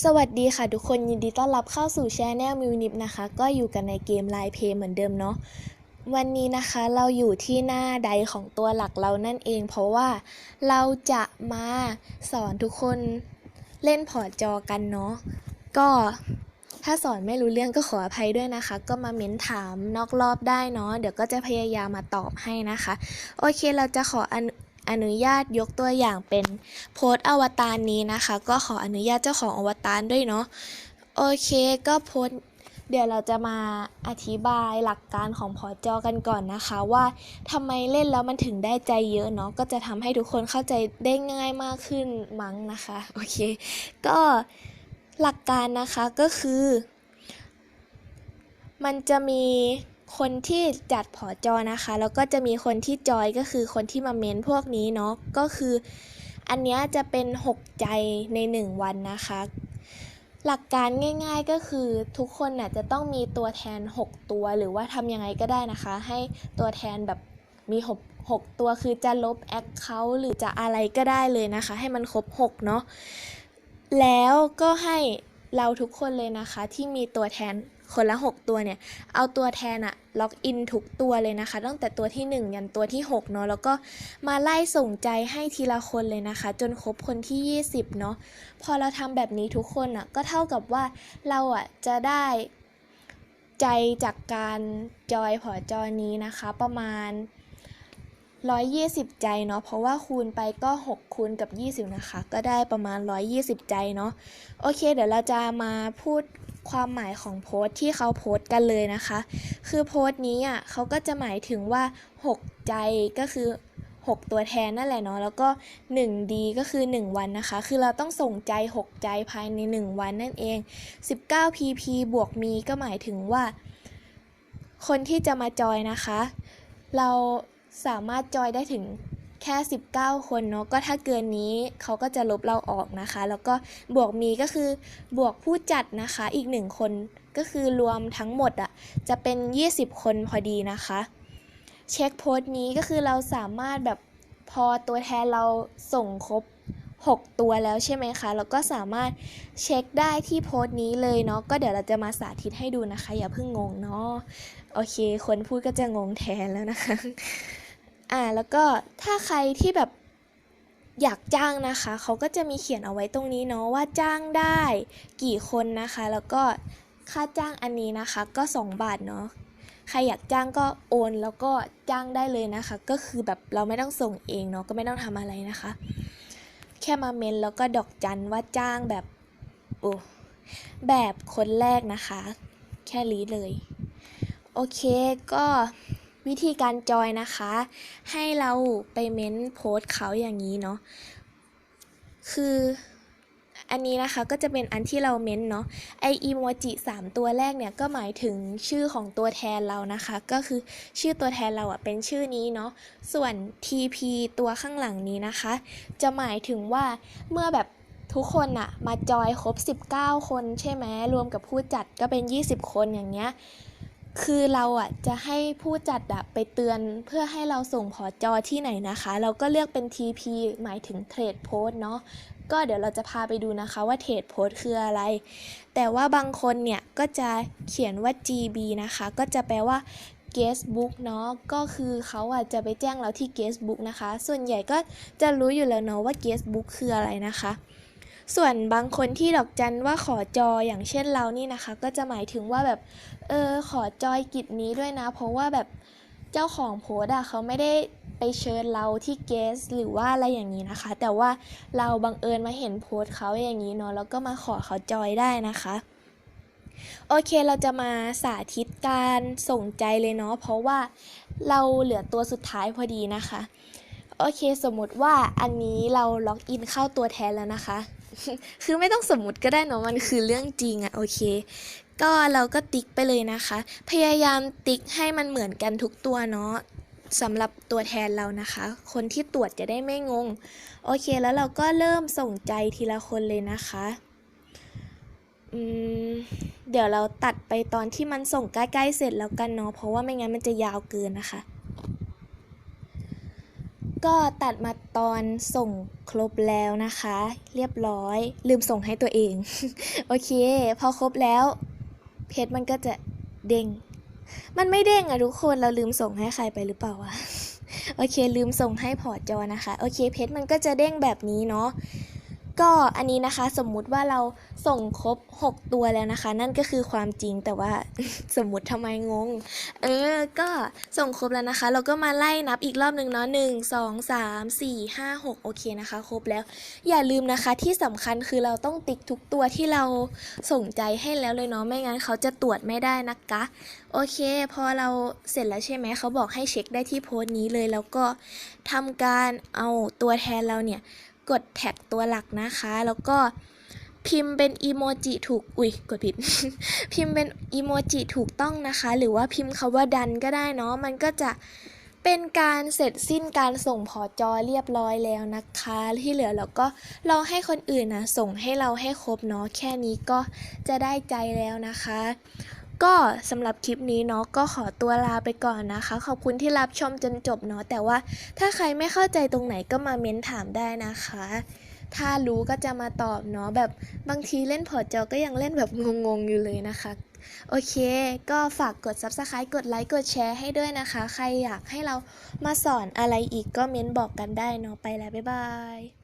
สวัสดีค่ะทุกคนยินดีต้อนรับเข้าสู่ช anel มิวนิปนะคะ ก็อยู่กันในเกมไลน์เพย์เหมือนเดิมเนาะวันนี้นะคะเราอยู่ที่หน้าใดของตัวหลักเรานั่นเอง เพราะว่าเราจะมาสอนทุกคนเล่นพอร์ตจอกันเนาะก็ถ้าสอนไม่รู้เรื่องก็ขออภัยด้วยนะคะ ก็มาเม้นถามนอกรอบได้เนาะเดี๋ยวก็จะพยายามมาตอบให้นะคะ โอเคเราจะขออ อนุญาตยกตัวอย่างเป็นโพสต์อวตารนี้นะคะ ก็ขออนุญาตเจ้าของอวตารด้วยเนาะโอเคก็โพสเดี๋ยวเราจะมาอธิบายหลักการของพอจอกันก่อนนะคะ ว่าทำไมเล่นแล้วมันถึงได้ใจเยอะเนาะก็จะทำให้ทุกคนเข้าใจได้ง่ายมากขึ้นมั้งนะคะโอเค ก็หลักการนะคะก็คือ มันจะมี คนที่จัดพอจอนะคะ แล้วก็จะมีคนที่จอยก็คือคนที่มาเม้นพวกนี้เนาะก็คืออันนี้จะเป็น 6 ใจใน 1 วันนะคะ หลักการง่ายๆก็คือทุกคนน่ะจะต้องมีตัวแทน 6 ตัวหรือว่าทำยังไงก็ได้นะคะ ให้ตัวแทนแบบมี 6 6 ตัวคือจะลบแอคเคาท์หรือจะอะไรก็ได้เลยนะคะ ให้มันครบ 6 เนาะแล้วก็ให้เราทุกคนเลยนะคะที่มีตัวแทน คนละ 6 ตัวเนี่ย เอาตัวแทนอะล็อกอินทุกตัวเลยนะคะ ตั้งแต่ตัวที่ 1 ยันตัวที่ 6 เนาะ แล้วก็มาไล่ส่งใจให้ทีละคนเลยนะคะ จนครบคนที่ 20 เนาะ พอเราทำแบบนี้ทุกคนอะก็เท่ากับว่าเราอะจะได้ใจจากการจอยพอจอนี้นะคะ ประมาณ120 ใจเนาะ เพราะว่าคูณไปก็ 6 คูณกับ 20 นะคะ ก็ได้ประมาณ 120 ใจเนาะ โอเค เดี๋ยวเราจะมาพูด ความหมายของโพสต์ที่เขาโพสต์กันเลยนะคะ คือโพสต์นี้อะเขาก็จะหมายถึงว่า 6 ใจก็คือ 6 ตัวแทนนั่นแหละเนาะแล้วก็1ดีก็คือ 1 วันนะคะ คือเราต้องส่งใจ 6 ใจภายใน 1 วันนั่นเอง 19 pp บวกมีก็หมายถึงว่า คนที่จะมาจอยนะคะ เราสามารถจอยได้ถึง แค่ 19 คนเนาะก็ถ้าเกินนี้เขาก็จะลบเราออกนะคะ แล้วก็บวกมีก็คือบวกผู้จัดนะคะอีกหนึ่งคนก็คือรวมทั้งหมดอะ่ะจะเป็น 20 คนพอดีนะคะ เช็คโพสต์นี้ก็คือเราสามารถแบบพอตัวแทนเราส่งครบ 6 ตัวแล้วใช่ไหมคะ แล้วก็สามารถเช็คได้ที่โพสต์นี้เลยเนาะก็เดี๋ยวเราจะมาสาธิตให้ดูนะคะ อย่าเพิ่งงงเนาะโอเค คนพูดก็จะงงแทนแล้วนะคะ อ่าแล้วก็ถ้าใครที่แบบอยากจ้างนะคะ เขาก็จะมีเขียนเอาไว้ตรงนี้เนาะว่าจ้างได้กี่คนนะคะ แล้วก็ค่าจ้างอันนี้นะคะก็ 2 บาทเนาะใครอยากจ้างก็โอน แล้วก็จ้างได้เลยนะคะ ก็คือแบบเราไม่ต้องส่งเองเนาะก็ไม่ต้องทำอะไรนะคะ แค่มาเมนแล้วก็ดอกจันว่าจ้างแบบโอ้แบบคนแรกนะคะ แค่นี้เลย โอเคก็ วิธีการจอยนะคะ ให้เราไปเม้นโพสต์เขาอย่างนี้เนาะคืออันนี้นะคะก็จะเป็นอันที่เราเม้นเนาะไออีโมจิ3ตัวแรกเนี่ยก็หมายถึงชื่อของตัวแทนเรานะคะ ก็คือชื่อตัวแทนเราอะเป็นชื่อนี้เนาะส่วน TP ตัวข้างหลังนี้นะคะ จะหมายถึงว่าเมื่อแบบทุกคนอะมาจอยครบ 19 คนใช่ไหมรวมกับผู้จัดก็เป็น 20 คนอย่างเงี้ย คือเราอะจะให้ผู้จัดอะไปเตือนเพื่อให้เราส่งพอจอที่ไหนนะคะ เราก็เลือกเป็น TP หมายถึงเทรดโพสเนาะก็เดี๋ยวเราจะพาไปดูนะคะว่าเทรดโพสคืออะไร แต่ว่าบางคนเนี่ยก็จะเขียนว่า GB นะคะ ก็จะแปลว่า guest book เนาะก็คือเขาอะจะไปแจ้งเราที่ guest book นะคะ ส่วนใหญ่ก็จะรู้อยู่แล้วเนาะว่า guest book คืออะไรนะคะ ส่วนบางคนที่ดอกจันว่าขอจอยอย่างเช่นเรานี่นะคะ ก็จะหมายถึงว่าแบบเออขอจอยกิจนี้ด้วยนะ เพราะว่าแบบเจ้าของโพสต์อะเขาไม่ได้ไปเชิญเราที่เกสหรือว่าอะไรอย่างนี้นะคะ แต่ว่าเราบังเอิญมาเห็นโพสต์เขาอย่างนี้เนาะแล้วก็มาขอเขาจอยได้นะคะโอเคเราจะมาสาธิตการส่งใจเลยเนาะเพราะว่าเราเหลือตัวสุดท้ายพอดีนะคะ โอเค สมมติว่าอันนี้เราล็อกอินเข้าตัวแทนแล้วนะคะ คือไม่ต้องสมมติก็ได้เนาะมันคือเรื่องจริงอะโอเค ก็เราก็ติ๊กไปเลยนะคะ พยายามติ๊กให้มันเหมือนกันทุกตัวเนาะสำหรับตัวแทนเรานะคะ คนที่ตรวจจะได้ไม่งง โอเคแล้วเราก็เริ่มส่งใจทีละคนเลยนะคะอืมเดี๋ยวเราตัดไปตอนที่มันส่งใกล้ๆเสร็จแล้วกันเนาะเพราะว่าไม่งั้นมันจะยาวเกินนะคะ ก็ตัดมาตอนส่งครบแล้วนะคะ เรียบร้อยลืมส่งให้ตัวเอง โอเค พอครบแล้ว เพจมันก็จะเด้ง มันไม่เด้งอะทุกคนเราลืมส่งให้ใครไปหรือเปล่าวะโอเค ลืมส่งให้พอร์ตจอนะคะ โอเคเพจมันก็จะเด้งแบบนี้เนาะ ก็อันนี้นะคะสมมุติว่าเราส่งครบ 6 ตัวแล้วนะคะ นั่นก็คือความจริงแต่ว่าสมมติทำไมงง เออ ก็ส่งครบแล้วนะคะ เราก็มาไล่นับอีกรอบหนึ่งเนาะหนึ่งสองสามสี่ห้าหกโอเคนะคะ ครบแล้ว อย่าลืมนะคะที่สำคัญคือเราต้องติ๊กทุกตัวที่เราส่งใจให้แล้วเลยเนาะไม่งั้นเขาจะตรวจไม่ได้นะคะโอเค พอเราเสร็จแล้วใช่ไหมเขาบอกให้เช็คได้ที่โพสต์นี้เลย แล้วก็ทำการเอาตัวแทนเราเนี่ย กดแท็กตัวหลักนะคะ แล้วก็พิมพ์เป็นอีโมจิถูก อุ๊ยกดผิด พิมพ์เป็นอีโมจิถูกต้องนะคะ หรือว่าพิมพ์คาว่าดันก็ได้เนาะ มันก็จะเป็นการเสร็จสิ้นการส่งพอจอเรียบร้อยแล้วนะคะ ที่เหลือเราก็รอให้คนอื่นนะส่งให้เราให้ครบเนาะ แค่นี้ก็จะได้ใจแล้วนะคะ ก็สำหรับคลิปนี้เนาะก็ขอตัวลาไปก่อนนะคะ ขอบคุณที่รับชมจนจบเนาะแต่ว่าถ้าใครไม่เข้าใจตรงไหนก็มาเม้นถามได้นะคะ ถ้ารู้ก็จะมาตอบเนาะแบบบางทีเล่นพอร์ตจอก็ยังเล่นแบบงงๆอยู่เลยนะคะ โอเค ก็ฝากกด subscribe กดไลค์กดแชร์ให้ด้วยนะคะ ใครอยากให้เรามาสอนอะไรอีกก็เม้นบอกกันได้เนาะไปแล้วบ๊ายบาย